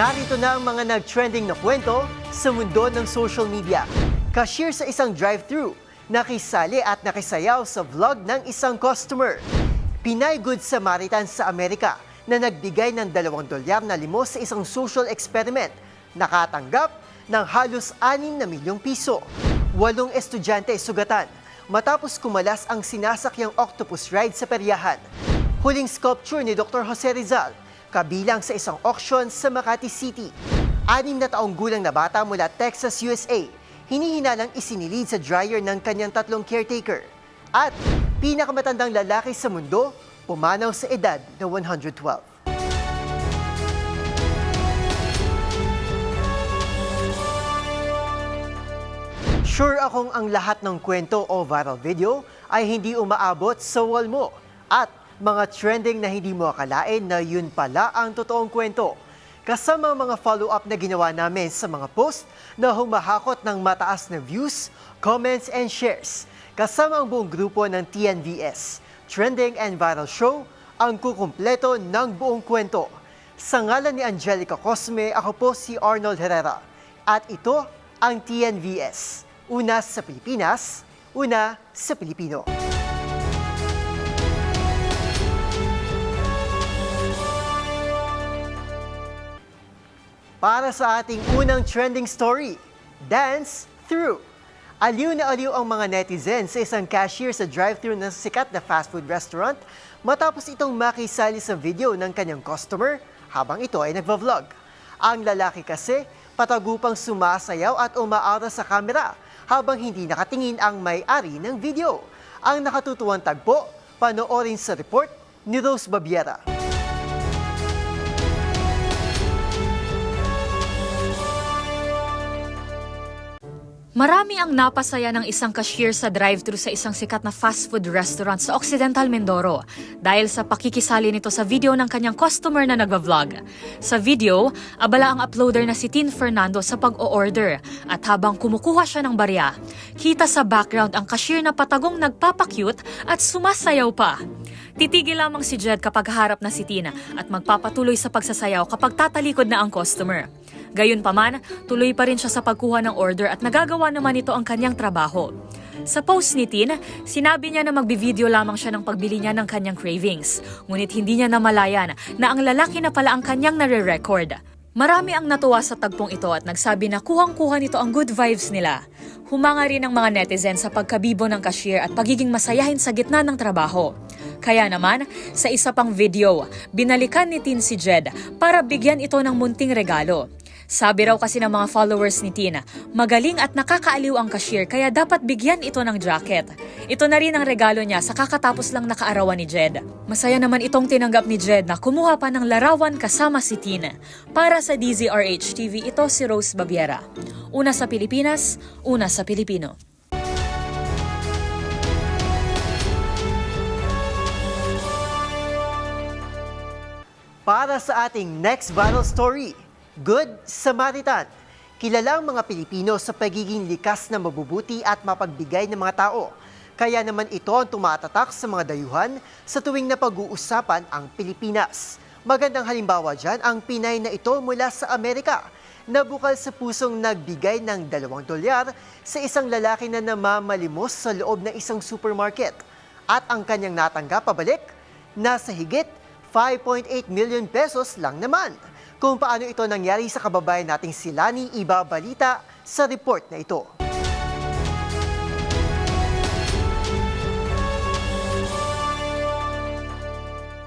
Narito na ang mga nag-trending na kwento sa mundo ng social media. Cashier sa isang drive-thru, nakisali at nakisayaw sa vlog ng isang customer. Pinay Good Samaritan sa Amerika na nagbigay ng dalawang dolyar na limos sa isang social experiment. Nakatanggap ng halos 6 na milyong piso. Walong estudyante sugatan matapos kumalas ang sinasakyang octopus ride sa peryahan. Huling sculpture ni Dr. Jose Rizal, kabilang sa isang auction sa Makati City. Anim na taong gulang na bata mula Texas, USA, hinihinalang isinilid sa dryer ng kanyang tatlong caretaker. At pinakamatandang lalaki sa mundo, pumanaw sa edad na 112. Sure akong ang lahat ng kwento o viral video ay hindi umaabot sa wall mo at mga trending na hindi mo akalain na yun pala ang totoong kwento. Kasama mga follow-up na ginawa namin sa mga post na humahakot ng mataas na views, comments, and shares. Kasama ang buong grupo ng TNVS, Trending and Viral Show, ang kukumpleto ng buong kwento. Sa ngalan ni Angelica Cosme, ako po si Arnold Herrera. At ito ang TNVS. Una sa Pilipinas, una sa Pilipino. Para sa ating unang trending story, Dance Through. Aliw na aliw ang mga netizens sa isang cashier sa drive-thru ng sikat na fast food restaurant matapos itong makisali sa video ng kanyang customer habang ito ay nagva-vlog. Ang lalaki kasi patagupang sumasayaw at umaara sa kamera habang hindi nakatingin ang may-ari ng video. Ang nakatutuwang tagpo, panoorin sa report ni Rose Babiera. Marami ang napasaya ng isang cashier sa drive-thru sa isang sikat na fast food restaurant sa Occidental Mindoro dahil sa pakikisali nito sa video ng kanyang customer na nagva-vlog. Sa video, abala ang uploader na si Tin Fernando sa pag-o-order at habang kumukuha siya ng barya, kita sa background ang cashier na patagong nagpapakyut at sumasayaw pa. Titigil lamang si Jed kapag harap na si Tina at magpapatuloy sa pagsasayaw kapag tatalikod na ang customer. Gayunpaman, tuloy pa rin siya sa pagkuha ng order at nagagawa naman ito ang kanyang trabaho. Sa post ni Tin, sinabi niya na magbi-video lamang siya ng pagbili niya ng kanyang cravings. Ngunit hindi niya namalayan na ang lalaki na pala ang kanyang nare-record. Marami ang natuwa sa tagpong ito at nagsabi na kuhang-kuha nito ang good vibes nila. Humanga rin ang mga netizen sa pagkabibo ng cashier at pagiging masayahin sa gitna ng trabaho. Kaya naman, sa isa pang video, binalikan ni Tin si Jed para bigyan ito ng munting regalo. Sabi raw kasi ng mga followers ni Tina, magaling at nakakaaliw ang cashier kaya dapat bigyan ito ng jacket. Ito na rin ang regalo niya sa kakatapos lang nakaarawan ni Jed. Masaya naman itong tinanggap ni Jed na kumuha pa ng larawan kasama si Tina. Para sa DZRH TV, ito si Rose Babiera. Una sa Pilipinas, una sa Pilipino. Para sa ating next viral story, Good Samaritan. Kilala ang mga Pilipino sa pagiging likas na mabubuti at mapagbigay ng mga tao. Kaya naman ito ang tumatatak sa mga dayuhan sa tuwing na pag-uusapan ang Pilipinas. Magandang halimbawa dyan ang Pinay na ito mula sa Amerika na bukal sa pusong nagbigay ng dalawang dolyar sa isang lalaki na namamalimos sa loob ng isang supermarket. At ang kanyang natanggap pabalik, nasa higit 5.8 million pesos lang naman. Kung paano ito nangyari sa kababayan nating si Lani Ibabalita sa report na ito.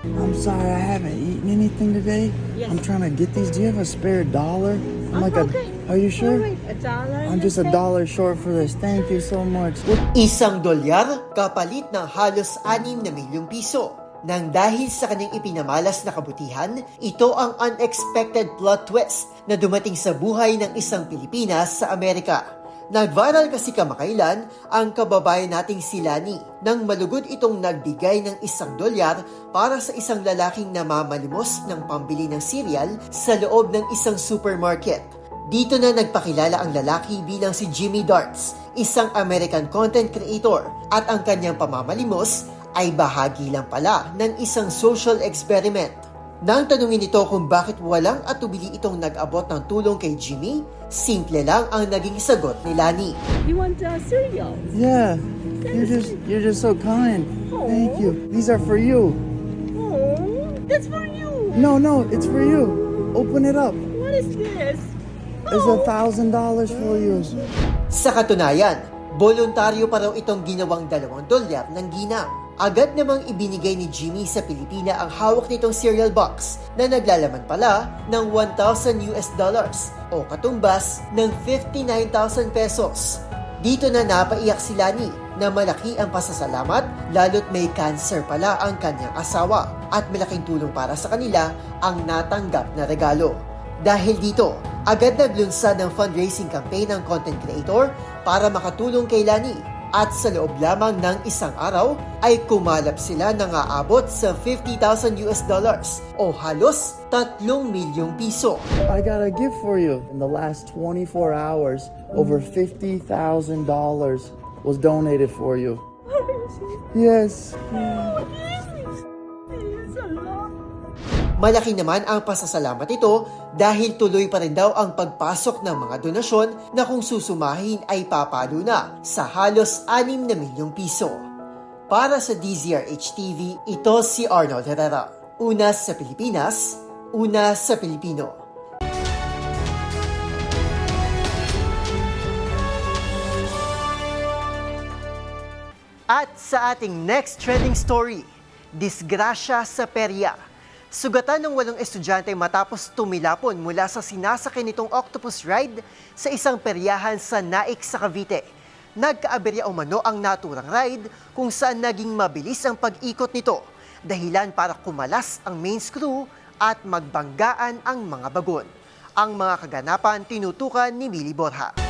I'm sorry, I haven't eaten anything today. Yes. I'm trying to get these. Do you have a spare dollar? I'm like okay. a. Are you sure? All right, a dollar. I'm just a dollar short for this. Thank you so much. Isang dolyar kapalit ng halos 6 na milyong piso. Nang dahil sa kanyang ipinamalas na kabutihan, ito ang unexpected plot twist na dumating sa buhay ng isang Pilipinas sa Amerika. Nag-viral kasi kamakailan ang kababayan nating si Lani nang malugod itong nagbigay ng isang dolyar para sa isang lalaking namamalimos ng pambili ng cereal sa loob ng isang supermarket. Dito na nagpakilala ang lalaki bilang si Jimmy Darts, isang American content creator at ang kanyang pamamalimos ay bahagi lang pala ng isang social experiment. Nang tanungin ito kung bakit walang atubili itong nag-abot ng tulong kay Jimmy, simple lang ang naging sagot ni Lani. You want uh, cereal? Yeah. You're just you're just so kind. Thank you. These are for you. Oh, that's for you. No, no, it's for you. Open it up. What is this? There's a thousand dollars for you. Sa katunayan, voluntaryo pa raw itong ginawang dalawang dolyar ng ginang. Agad namang ibinigay ni Jimmy sa Pilipina ang hawak nitong cereal box na naglalaman pala ng 1,000 US dollars o katumbas ng 59,000 pesos. Dito na napaiyak si Lani na malaki ang pasasalamat lalo't may cancer pala ang kanyang asawa at malaking tulong para sa kanila ang natanggap na regalo. Dahil dito, agad naglunsad ng fundraising campaign ng content creator para makatulong kay Lani. At sa loob lamang ng isang araw ay kumalap sila ng aabot sa 50,000 US dollars o halos 3 milyong piso. I got a gift for you. In the last 24 hours, over $50,000 was donated for you. Yes. Malaki naman ang pasasalamat ito dahil tuloy pa rin daw ang pagpasok ng mga donasyon na kung susumahin ay papalo na sa halos 6 na milyong piso. Para sa DZRH TV, ito si Arnold Herrera. Una sa Pilipinas, una sa Pilipino. At sa ating next trending story, disgrasya sa perya. Sugatan ng walong estudyante matapos tumilapon mula sa sinasakay nitong octopus ride sa isang peryahan sa Naik sa Cavite. Nagkaaberya umano ang naturang ride kung saan naging mabilis ang pag-ikot nito, dahilan para kumalas ang main screw at magbanggaan ang mga bagon. Ang mga kaganapan tinutukan ni Mili Borja.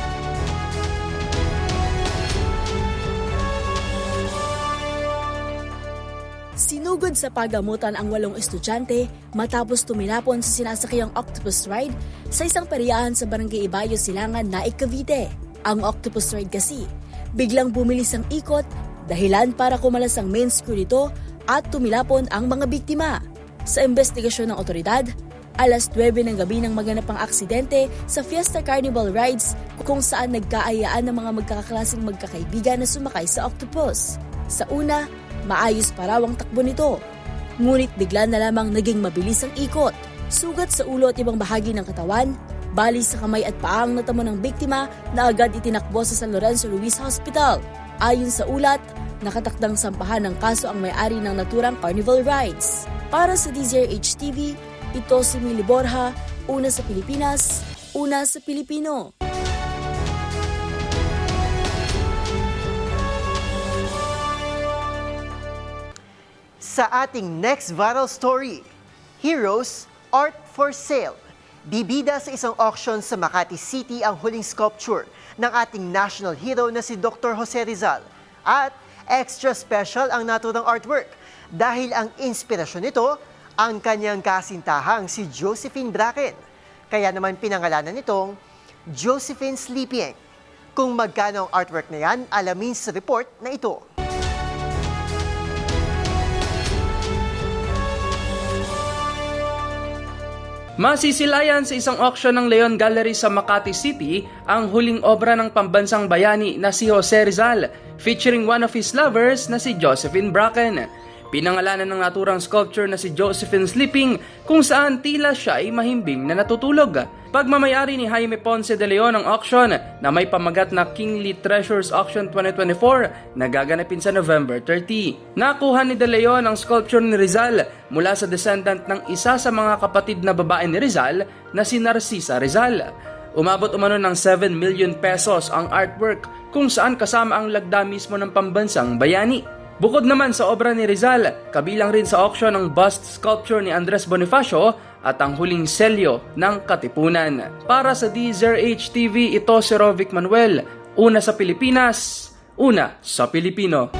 Sinugod sa pagamutan ang walong estudyante matapos tumilapon sa sinasakayang octopus ride sa isang peryahan sa Barangay Ibayo, Silangan, Naik, Cavite. Ang octopus ride kasi, biglang bumilis ang ikot dahilan para kumalas ang main screw nito at tumilapon ang mga biktima. Sa investigasyon ng otoridad, alas 9 ng gabi nang maganap ang aksidente sa Fiesta Carnival Rides kung saan nagkaayaan ng mga magkakaklaseng magkakaibigan na sumakay sa octopus. Sa una, maayos pa raw ang takbo nito. Ngunit bigla na lamang naging mabilis ang ikot. Sugat sa ulo at ibang bahagi ng katawan, bali sa kamay at paang natamo ng biktima na agad itinakbo sa San Lorenzo Luis Hospital. Ayon sa ulat, nakatakdang sampahan ng kaso ang may-ari ng naturang Carnival Rides. Para sa DZRH TV, ito si Mili Borja, una sa Pilipinas, una sa Pilipino. Sa ating next viral story, Heroes Art for Sale. Bibida sa isang auction sa Makati City ang huling sculpture ng ating national hero na si Dr. Jose Rizal. At extra special ang naturang artwork dahil ang inspirasyon nito ang kanyang kasintahang si Josephine Bracken. Kaya naman pinangalanan nitong Josephine Sleeping. Kung magkano ang artwork na yan, alamin sa report na ito. Masisilayan sa isang auction ng Leon Gallery sa Makati City ang huling obra ng pambansang bayani na si Jose Rizal featuring one of his lovers na si Josephine Bracken. Pinangalanan ng naturang sculpture na si Josephine Sleeping kung saan tila siya ay mahimbing na natutulog. Pagmamayari ni Jaime Ponce de Leon ang auction na may pamagat na Kingly Treasures Auction 2024 na gaganapin sa November 30. Nakuha ni de Leon ang sculpture ni Rizal mula sa descendant ng isa sa mga kapatid na babae ni Rizal na si Narcisa Rizal. Umabot umano ng 7 million pesos ang artwork kung saan kasama ang lagda mismo ng pambansang bayani. Bukod naman sa obra ni Rizal, kabilang rin sa auction ang bust sculpture ni Andres Bonifacio at ang huling selyo ng Katipunan. Para sa DZRH TV, ito si Rovic Manuel, una sa Pilipinas, una sa Pilipino.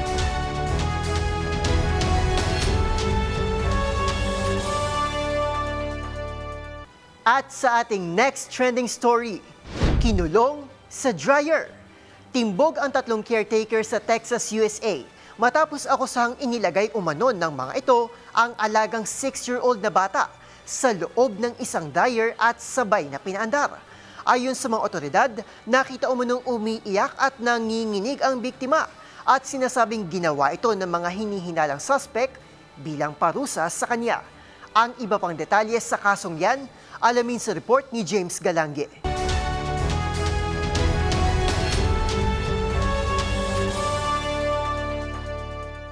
At sa ating next trending story, kinulong sa dryer. Timbog ang tatlong caretaker sa Texas, USA matapos akusahang inilagay umano ng mga ito ang alagang 6-year-old na bata sa loob ng isang dryer at sabay na pinaandar. Ayon sa mga otoridad, nakita umunong umiiyak at nanginginig ang biktima at sinasabing ginawa ito ng mga hinihinalang suspect bilang parusa sa kanya. Ang iba pang detalye sa kasong yan, alamin sa report ni James Galange.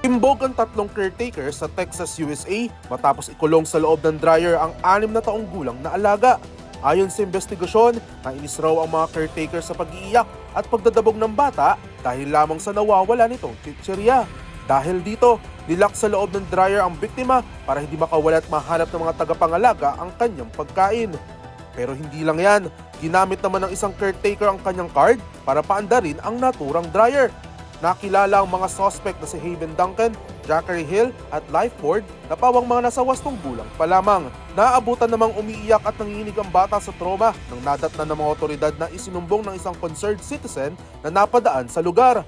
Imbog ang tatlong caretaker sa Texas, USA matapos ikulong sa loob ng dryer ang anim na taong gulang na alaga. Ayon sa investigasyon, nainis raw ang mga caretaker sa pag-iiyak at pagdadabog ng bata dahil lamang sa nawawala nitong chichirya. Dahil dito, nilak sa loob ng dryer ang biktima para hindi makawala at mahanap ng mga tagapangalaga ang kanyang pagkain. Pero hindi lang yan, ginamit naman ng isang caretaker ang kanyang card para paandarin ang naturang dryer. Nakilala ang mga suspect na si Haven Duncan, Jackery Hill at Lifeboard na pawang mga nasa wastong gulang pa lamang. Naabutan namang umiiyak at nanginginig ang bata sa trauma nang nadatnan ng mga otoridad na isinumbong ng isang concerned citizen na napadaan sa lugar.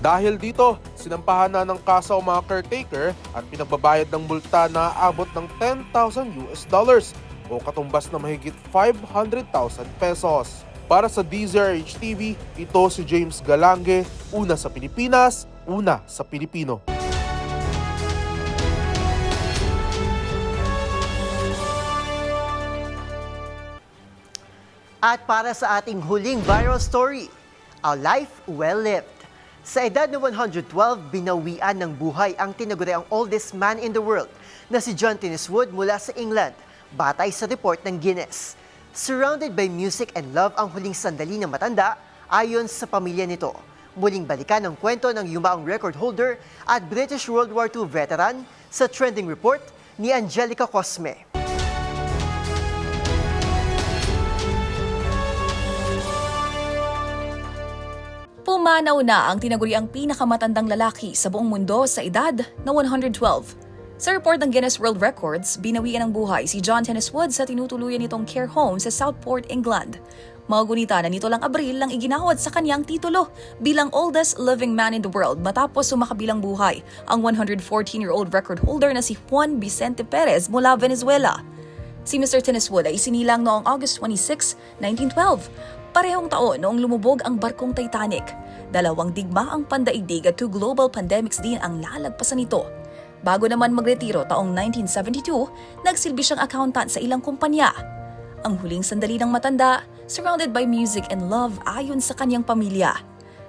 Dahil dito, sinampahan na ng kaso ang mga caretaker at pinagbabayad ng multa na aabot ng 10,000 US dollars o katumbas na mahigit 500,000 pesos. Para sa DZRH TV, ito si James Galange, una sa Pilipinas, una sa Pilipino. At para sa ating huling viral story, A Life Well Lived. Sa edad na 112, binawian ng buhay ang tinaguriang oldest man in the world na si John Tinniswood mula sa England, batay sa report ng Guinness. Surrounded by music and love ang huling sandali ng matanda ayon sa pamilya nito. Muling balikan ang kwento ng yumaong record holder at British World War II veteran sa trending report ni Angelica Cosme. Pumanaw na ang tinaguriang pinakamatandang lalaki sa buong mundo sa edad na 112. Sa report ng Guinness World Records, binawian ng buhay si John Tenniswood sa tinutuluyan nitong care home sa Southport, England. Mga gunita na nito lang Abril lang iginawad sa kanyang titulo bilang oldest living man in the world matapos sumakabilang buhay ang 114-year-old record holder na si Juan Vicente Perez mula Venezuela. Si Mr. Tenniswood ay sinilang noong August 26, 1912. Parehong taon noong lumubog ang barkong Titanic. Dalawang digma ang pandaigdig at two global pandemics din ang lalagpasan nito. Bago naman magretiro taong 1972, nagsilbi siyang accountant sa ilang kumpanya. Ang huling sandali ng matanda, surrounded by music and love ayon sa kanyang pamilya.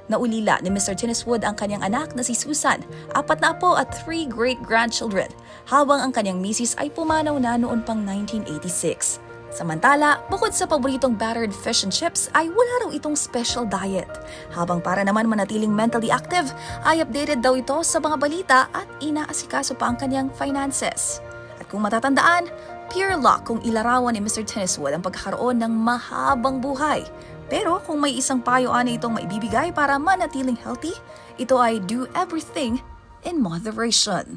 Naulila ni Mr. Tenniswood ang kanyang anak na si Susan, apat na apo at three great-grandchildren, habang ang kanyang misis ay pumanaw na noon pang 1986. Samantala, bukod sa paboritong battered fish and chips ay wala raw itong special diet. Habang para naman manatiling mentally active, ay updated daw ito sa mga balita at inaasikaso pa ang kanyang finances. At kung matatandaan, pure luck kung ilarawan ni Mr. Tenniswood ang pagkakaroon ng mahabang buhay. Pero kung may isang payo ani itong maibibigay para manatiling healthy, ito ay do everything in moderation.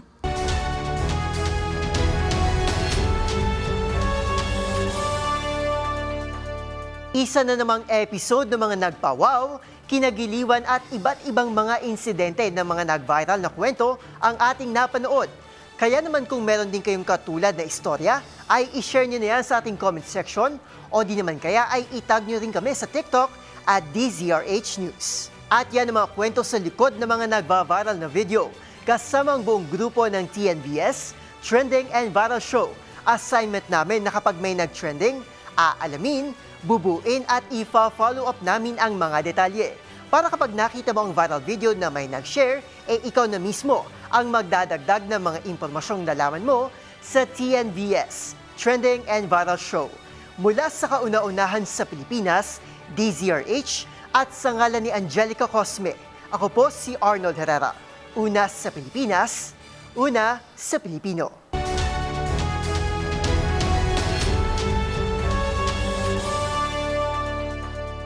Isa na namang episode ng mga nagpawaw, kinagiliwan at iba't ibang mga insidente ng mga nag-viral na kwento ang ating napanood. Kaya naman kung meron din kayong katulad na istorya, ay i-share nyo na yan sa ating comment section o di naman kaya ay itag nyo rin kami sa TikTok at DZRH News. At yan ang mga kwento sa likod ng mga nagva-viral na video kasama ang buong grupo ng TNVS, Trending and Viral Show. Assignment namin na kapag may nag-trending, aalamin, bubuin at ifa-follow up namin ang mga detalye. Para kapag nakita mo ang viral video na may nag-share, eh ikaw na mismo ang magdadagdag ng mga impormasyong nalaman mo sa TNVS, Trending and Viral Show. Mula sa kauna-unahan sa Pilipinas, DZRH, at sa ngalan ni Angelica Cosme. Ako po si Arnold Herrera. Una sa Pilipinas, una sa Pilipino.